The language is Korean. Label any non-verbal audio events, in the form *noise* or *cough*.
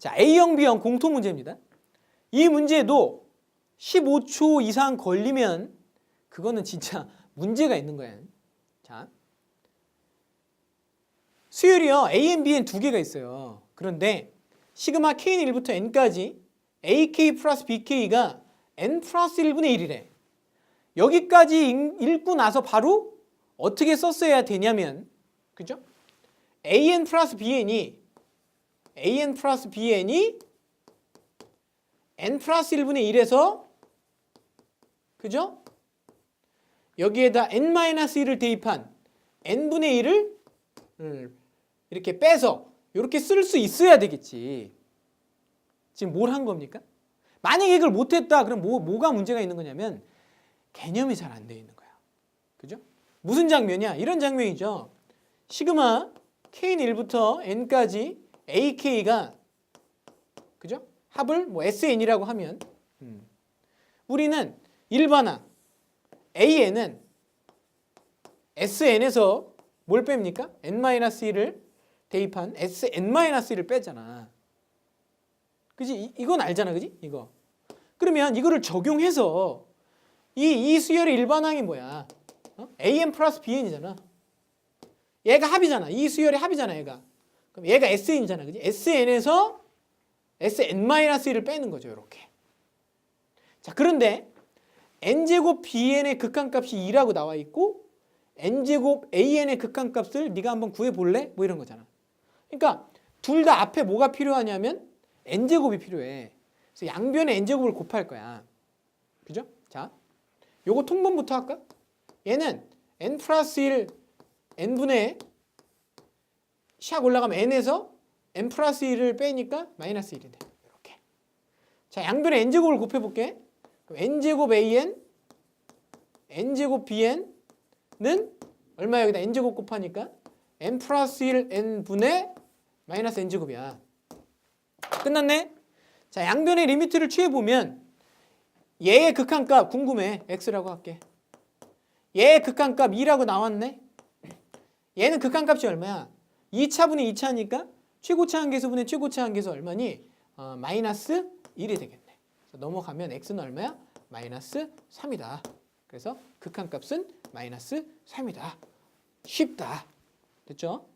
자, A형, B형 공통 문제입니다. 이 문제도 15초 이상 걸리면 그거는 진짜 *laughs* 문제가 있는 거예요. 자. 수열이요. A, N, B, N 두 개가 있어요. 그런데 시그마 K는 1부터 N까지 AK 플러스 BK가 N 플러스 1분의 1이래. 여기까지 읽- 읽고 나서 바로 어떻게 썼어야 되냐면 그죠? AN 플러스 BN이 AN 플러스 BN이 N 플러스 1분의 1에서 그죠? 여기에다 N-1을 대입한 N분의 1을 음, 이렇게 빼서 이렇게 쓸 수 있어야 되겠지. 지금 뭘 한 겁니까? 만약에 이걸 못했다 그럼 뭐, 뭐가 문제가 있는 거냐면 개념이 잘 안 돼 있는 거야. 그죠? 무슨 장면이야? 이런 장면이죠. 시그마 K는 1부터 N까지 AK가 그죠? 합을 뭐 SN이라고 하면 음. 우리는 일반항 AN은 SN에서 뭘 뺍니까? N-1을 대입한 SN-1을 빼잖아. 그지? 이- 이건 알잖아. 그지? 이거. 그러면 이거를 적용해서 이, 이 수열의 일반항이 뭐야? 어? AN 플러스 BN이잖아. 얘가 합이잖아. 이 수열의 합이잖아, 얘가. 그럼 얘가 SN이잖아. 그지? SN에서 SN-1을 빼는 거죠, 이렇게. 자, 그런데 n제곱 bn의 극한값이 2라고 나와 있고 n제곱 an의 극한값을 네가 한번 구해 볼래? 뭐 이런 거잖아. 그러니까 둘 다 앞에 뭐가 필요하냐면 n제곱이 필요해. 그래서 양변의 n제곱을 곱할 거야. 그죠? 자. 요거 통분부터 할까? 얘는 n 플러스 1 n분의 샥 올라가면 n에서 n 플러스 1을 빼니까 마이너스 1이 돼. 이렇게. 자, 양변의 n제곱을 곱해 볼게. 그럼 n제곱 an n제곱 bn는 얼마 여기다 n제곱 곱하니까 n 플러스 1 n분의 마이너스 n제곱이야. 끝났네? 자, 양변의 리미트를 취해보면 얘의 극한값 궁금해. x라고 할게. 얘의 극한값 2라고 나왔네? 얘는 극한값이 얼마야? 2차분의 2차니까 최고차 한계수분의 최고차 한계수 얼마니? 어, 마이너스 1이 되겠네. 넘어가면 x는 얼마야? 마이너스 3이다. 그래서 극한값은 마이너스 3이다. 쉽다. 됐죠?